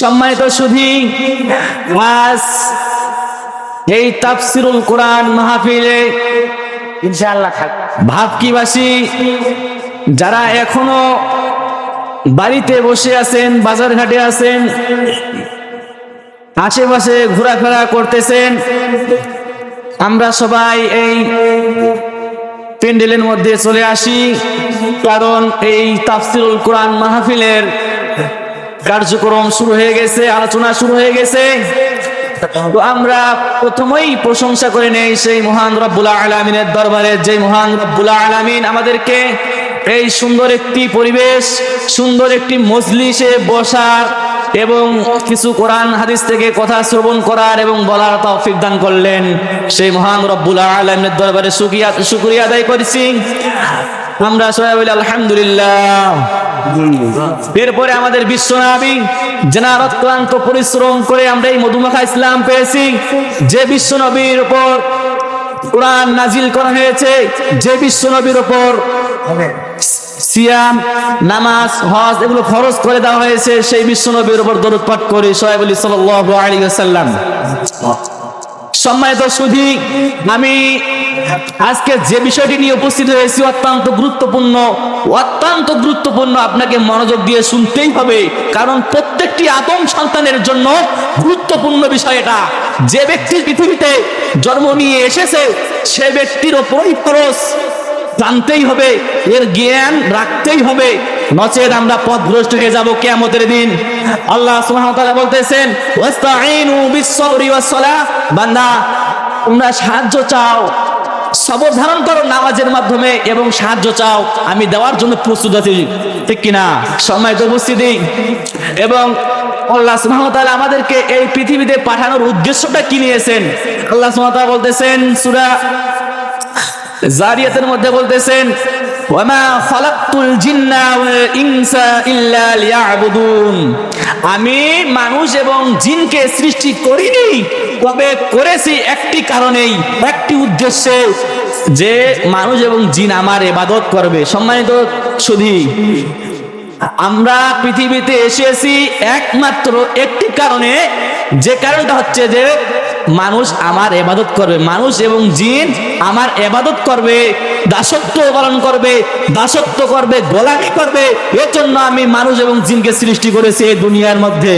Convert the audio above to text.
সম্মানিত সুধী আজ এই তাফসিরুল কোরআন মাহফিলে ইনশাআল্লাহ থাক। ভাবকিবাসী, যারা এখনও বাড়িতে বসে আছেন বাজার ঘাটে আছেন, আশেপাশে ঘোরাফেরা করতেছেন, আমরা সবাই এই প্যান্ডেলের মধ্যে চলে আসি, কারণ এই তাফসিরুল কোরআন মাহফিলের কার্যক্রম শুরু হয়ে গেছে, আলোচনা শুরু হয়ে গেছে। তো আমরা প্রথমেই প্রশংসা করে নেই সেই মহান রব্বুল আলমিনের দরবারে, যে মহান রব্বুল আলমিন আমাদেরকে এই সুন্দর একটি পরিবেশ, সুন্দর একটি মজলিসে বসার এবং কিছু কোরআন হাদিস থেকে কথা শ্রবণ করার এবং বলার তৌফিক দান করলেন। সেই মহান রব্বুল আলমিনের দরবারে সুকিয়া শুকরিয়া আদায় করেছি। আমরা সবাই বলি, আলহামদুলিল্লাহ। এরপরে আমাদের বিশ্বনবী যেনার অক্লান্ত পরিশ্রম করে আমরা এই মধুমাখা ইসলাম পেয়েছি। যে বিশ্বনবীর উপর কোরআন নাজিল করা হয়েছে যে বিশ্বনবীর উপর সিয়াম নামাজ হজ এগুলো খরচ করে দেওয়া হয়েছে সেই বিশ্বনবীর উপর দরুদ পাঠ করে। সোহেব আলী সাল্লাল্লাহু আলাইহি ওয়াসাল্লাম। সম্মানিত সুধী, আমি আজকে যে বিষয়টি নিয়ে উপস্থিত হয়েছি অত্যন্ত গুরুত্বপূর্ণ অত্যন্ত গুরুত্বপূর্ণ আপনাকে মনোযোগ দিয়ে শুনতেই হবে, কারণ প্রত্যেকটি আদম সন্তানের জন্য গুরুত্বপূর্ণ বিষয় এটা। যে ব্যক্তি পৃথিবীতে জন্ম নিয়ে এসেছে, সে ব্যক্তির ওপরই খরচ। জানতেই হবে, এর জ্ঞান রাখতেই হবে নচেত আমরা পথভ্রষ্ট হয়ে যাব কিয়ামতের দিন। আল্লাহ সুবহানাহু বলতেছেন বান্দা, তোমরা সাহায্য চাও, সবর ধারণ করো নামাজের মাধ্যমে এবং সাহায্য চাও। আমি দেওয়ার জন্য প্রস্তুত আছি, ঠিক কিনা? সম্মানিত উপস্থিতি। এবং আল্লাহ তাআলা আমাদেরকে এই পৃথিবীতে পাঠানোর উদ্দেশ্যটা কি নিয়েছেন? আল্লাহ তাআলা বলতেছেন, সূরা জারিয়াতের মধ্যে বলতেছেন ওয়ামা ইনসা আমি মানুষ এবং জিনকে সৃষ্টি করিনি, তবে করেছি একটি কারণেই, একটি উদ্দেশ্যে যে মানুষ এবং জিন আমার এবাদত করবে। সম্মানিত সুধী, আমরা পৃথিবীতে এসেছি একমাত্র একটি কারণে, যে কারণটা হচ্ছে যে মানুষ আমার এবাদত করবে। মানুষ এবং জিন আমার এবাদত করবে, দাসত্ব পালন করবে, দাসত্ব করবে, গোলামি করবে। এর জন্য আমি মানুষ এবং জিনকে সৃষ্টি করেছি এই দুনিয়ার মধ্যে।